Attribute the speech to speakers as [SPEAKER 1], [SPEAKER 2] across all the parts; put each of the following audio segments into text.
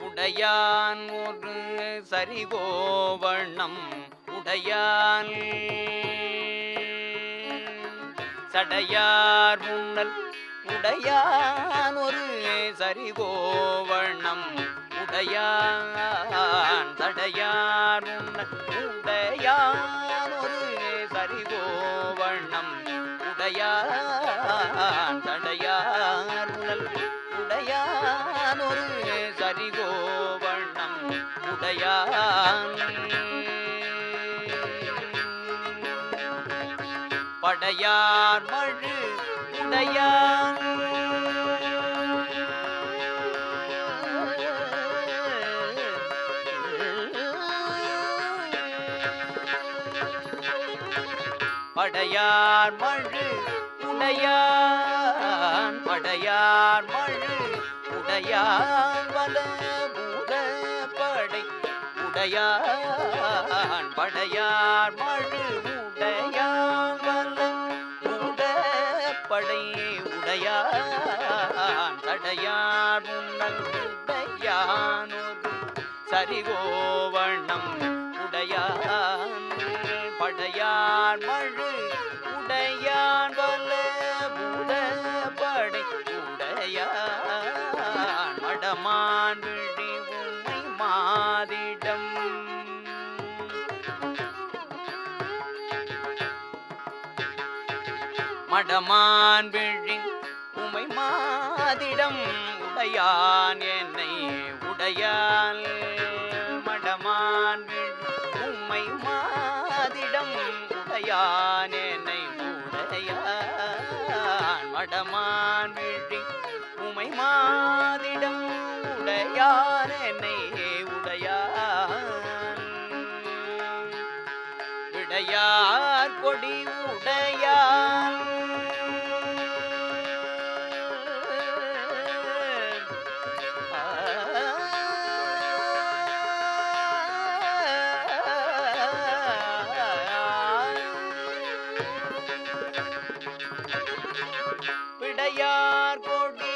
[SPEAKER 1] உடையான் ஒரு சரிகோவண்ணம் உடையான். சடையார் முன்னல் உடையான் ஒரு சரிகோவண்ணம் உடையான். தடையார் முன்னல் உடையான் ஒரு படையான். படையார் மழு உடையான். படையார் மழு உடையான். படையார் மழு உடையான் வல உடையான் படையார் மழு உடையான் வல படை உடையான் தடையார் முன்னல் உடையான் சரிகோவண்ணம் உடையான். படையார் மழு உடையான் வல்ல பூத படை உடையான். அடமான் விழி உமை மாதிடம் உடையான் என்னை உடையான். இடையார் கொடி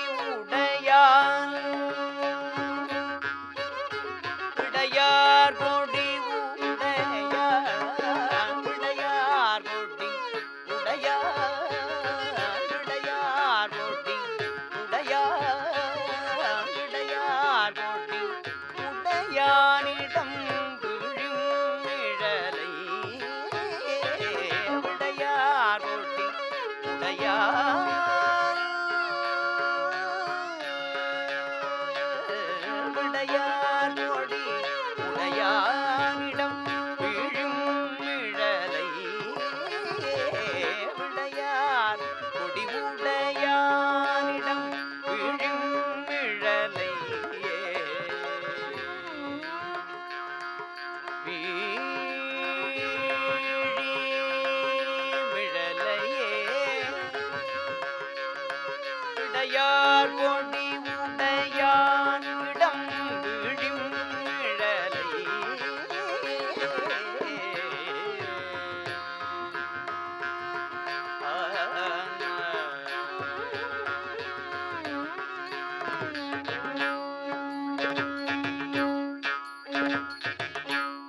[SPEAKER 1] உடையார் கொடி உடையான் இடம் விழிம் நிழலை.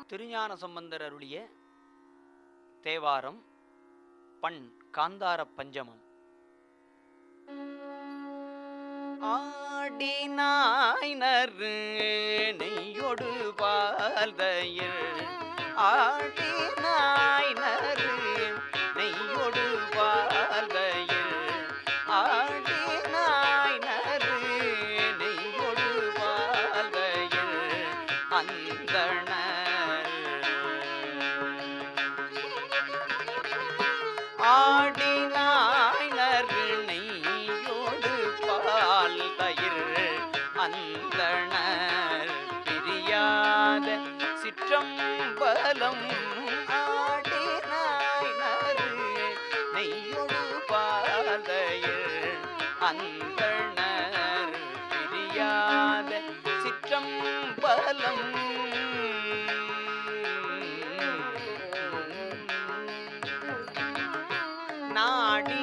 [SPEAKER 1] திருஞான சம்பந்தர் அருளிய தேவாரம் பண் காந்தார பஞ்சமம். ஆடினாயினர் நெய்யொடு பால்தயிர் ஆடினாயினர் நெய்யொடு பால்தயிர் ஆடினாயினர் நெய்யொடு பால்தயிர் அந்தணர் ஆடி சிற்றம்பலம் நாடி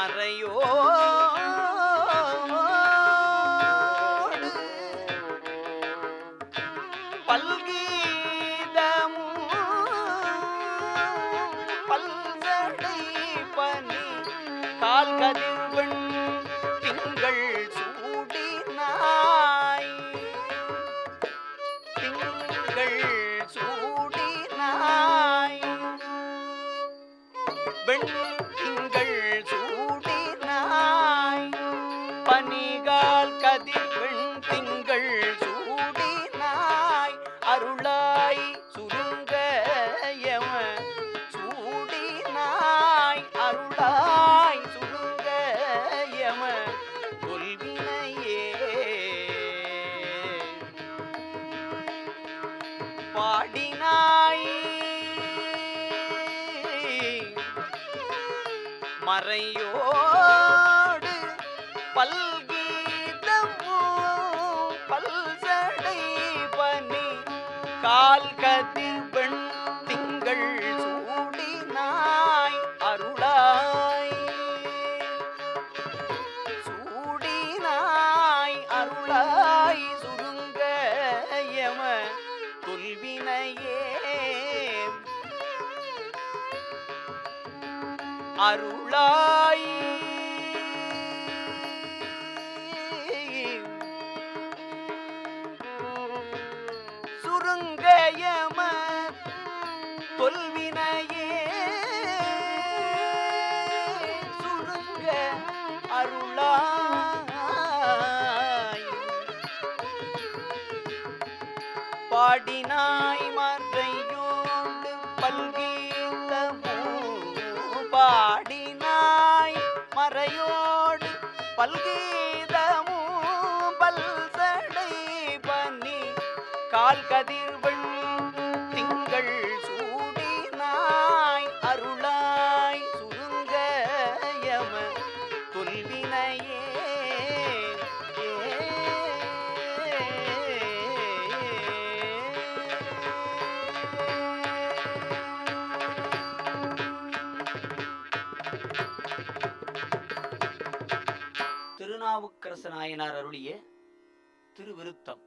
[SPEAKER 1] மறையோடு பல்கீதமும் பல்சடை பனி கால் கதிர்வன் திங்கள் சூடினாய் திங்கள் சூடினாய் வெண் மறையோடு பல் அருளாய். பல்கீதமும் பல்கீதமோ பல்சடை பண்ணி கால் கதிர்வள் திருநாவுக்கரச நாயனார் அருளிய திருவிருத்தம்.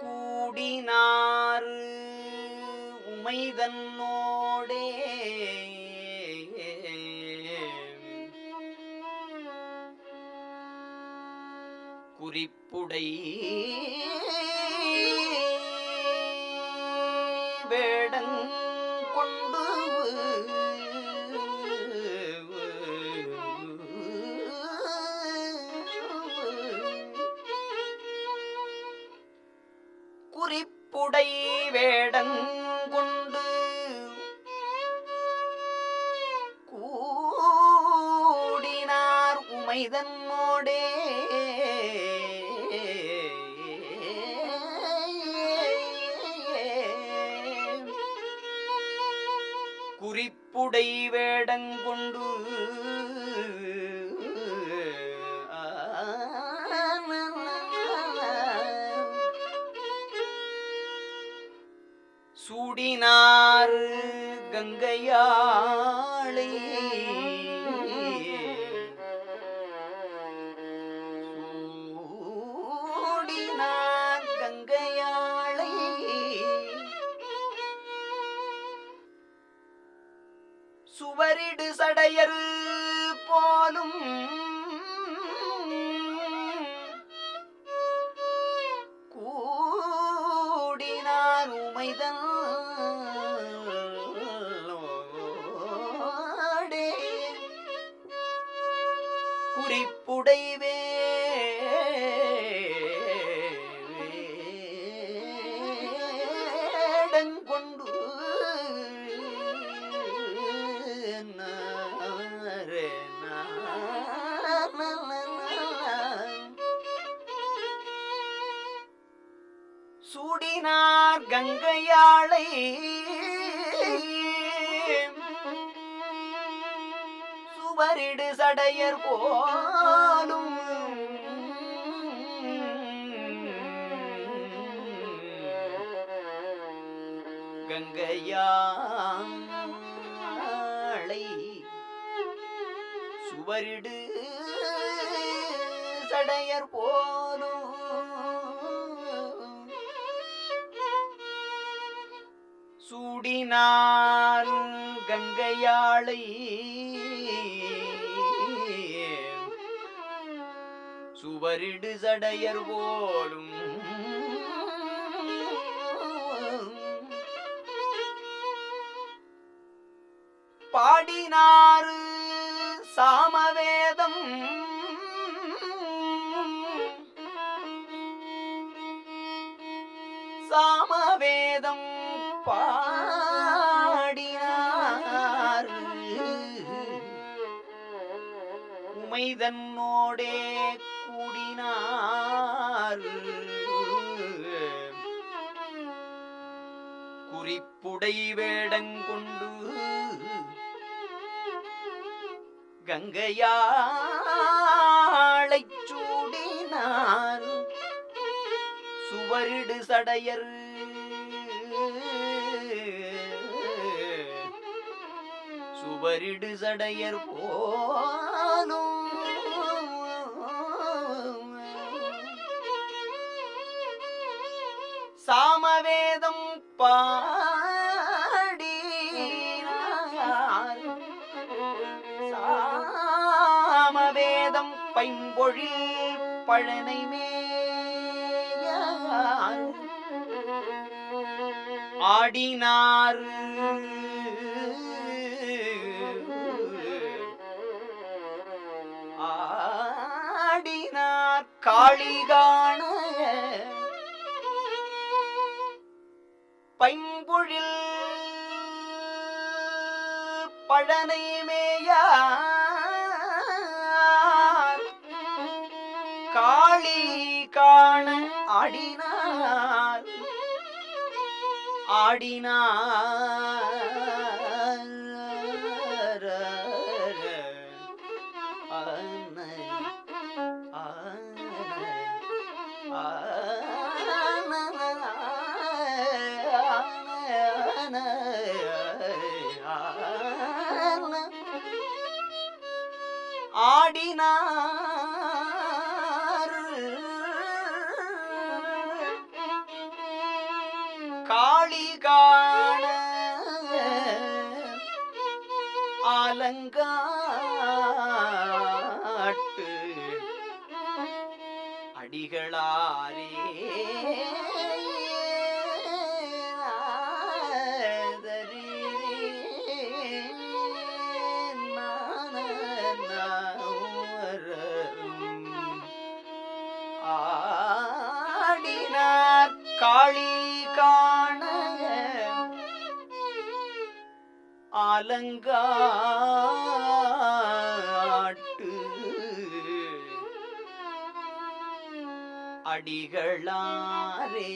[SPEAKER 1] கூடினாறு உமைதன்னோடே. குறிப்புடை வேடங் உமைதன்னோடே குறிப்புடை வேடங்கொண்டு சூடினார் கங்கையா சடையரு போலும். கூடினார் உமைதன் குறிப்புடைவே கங்கையாளை. சுவரிடு சடையர் போலும். கங்கையாளை சுவரிடு சடையர் போலும். சூடினார் கங்கையாளை. சுவரிடு சடையர் போலும். பாடினாறு சாமவே. உமைதன்னோடே கூடினார். குறிப்புடை வேடங்கொண்டு கங்கையாளைச் சூடினார். சுவரிடு சடையர். சுவரிடு சடையர் போலும் பாடி சாமவேதம் பைம்பொழில் பழனை மேயார். ஆடினார். ஆடினார். காளிகான பாடினார். ஆலங்காட்டு அலங்காட்டு அடிகளாரே.